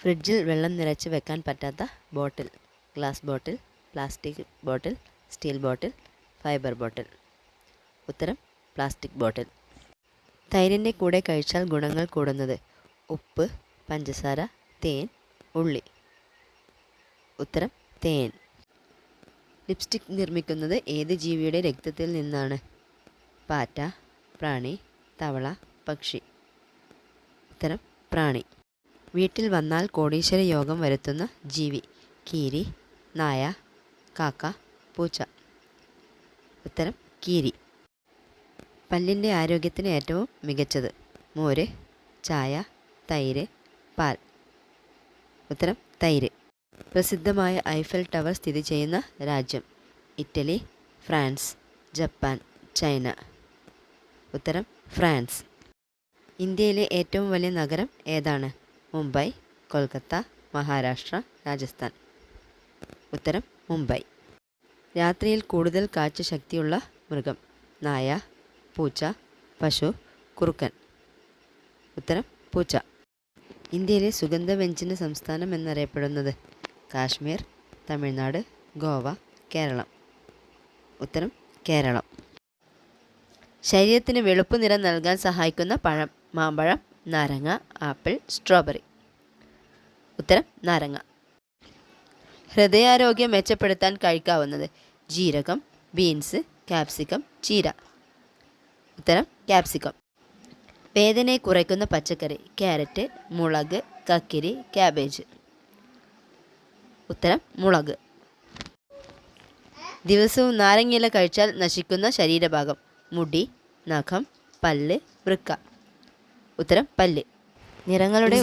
ഫ്രിഡ്ജിൽ വെള്ളം നിറച്ച് വെക്കാൻ പറ്റാത്ത bottle glass bottle plastic bottle steel bottle fibre bottle. ഉത്തരം പ്ലാസ്റ്റിക് ബോട്ടിൽ. തൈരിന്റെ കൂടെ കഴിച്ചാൽ ഗുണങ്ങൾ കൂടുന്നത് ഉപ്പ് പഞ്ചസാര തേൻ ഉള്ളി. ഉത്തരം തേൻ. ലിപ്സ്റ്റിക് നിർമ്മിക്കുന്നത് ഏത് ജീവിയുടെ രക്തത്തിൽ നിന്നാണ്? പാറ്റ പ്രാണി തവള പക്ഷി. ഉത്തരം പ്രാണി. വീട്ടിൽ വന്നാൽ കോടീശ്വര യോഗം വരുത്തുന്ന ജീവി കീരി നായ കാക്ക പൂച്ച. ഉത്തരം കീരി. പല്ലിന്റെ ആരോഗ്യത്തിന് ഏറ്റവും മികച്ചത് മോര് ചായ തൈര് പാൽ. ഉത്തരം തൈര്. പ്രസിദ്ധമായ ഐഫൽ ടവർ സ്ഥിതി ചെയ്യുന്ന രാജ്യം ഇറ്റലി ഫ്രാൻസ് ജപ്പാൻ ചൈന. ഉത്തരം ഫ്രാൻസ്. ഇന്ത്യയിലെ ഏറ്റവും വലിയ നഗരം ഏതാണ്? മുംബൈ കൊൽക്കത്ത മഹാരാഷ്ട്ര രാജസ്ഥാൻ. ഉത്തരം മുംബൈ. രാത്രിയിൽ കൂടുതൽ കാഴ്ച ശക്തിയുള്ള മൃഗം. നായ പൂച്ച പശു കുറുക്കൻ. ഉത്തരം പൂച്ച. ഇന്ത്യയിലെ സുഗന്ധവ്യഞ്ജന സംസ്ഥാനം എന്നറിയപ്പെടുന്നത് കാശ്മീർ തമിഴ്നാട് ഗോവ കേരളം. ഉത്തരം കേരളം. ശരീരത്തിന് വെളുപ്പ് നിറം നൽകാൻ സഹായിക്കുന്ന പഴം മാമ്പഴം നാരങ്ങ ആപ്പിൾ സ്ട്രോബെറി. ഉത്തരം നാരങ്ങ. ഹൃദയാരോഗ്യം മെച്ചപ്പെടുത്താൻ കഴിക്കാവുന്നത് ജീരകം ബീൻസ് ക്യാപ്സിക്കം ചീര. ഉത്തരം ക്യാപ്സിക്കം. വേദനയെ കുറയ്ക്കുന്ന പച്ചക്കറി ക്യാരറ്റ് മുളക് കക്കിരി ക്യാബേജ്. ഉത്തരം മുളക്. ദിവസവും നാരങ്ങയില കഴിച്ചാൽ നശിക്കുന്ന ശരീരഭാഗം. മുടി നഖം പല്ല് വൃക്ക. ഉത്തരം പല്ല്. നിറങ്ങളുടെ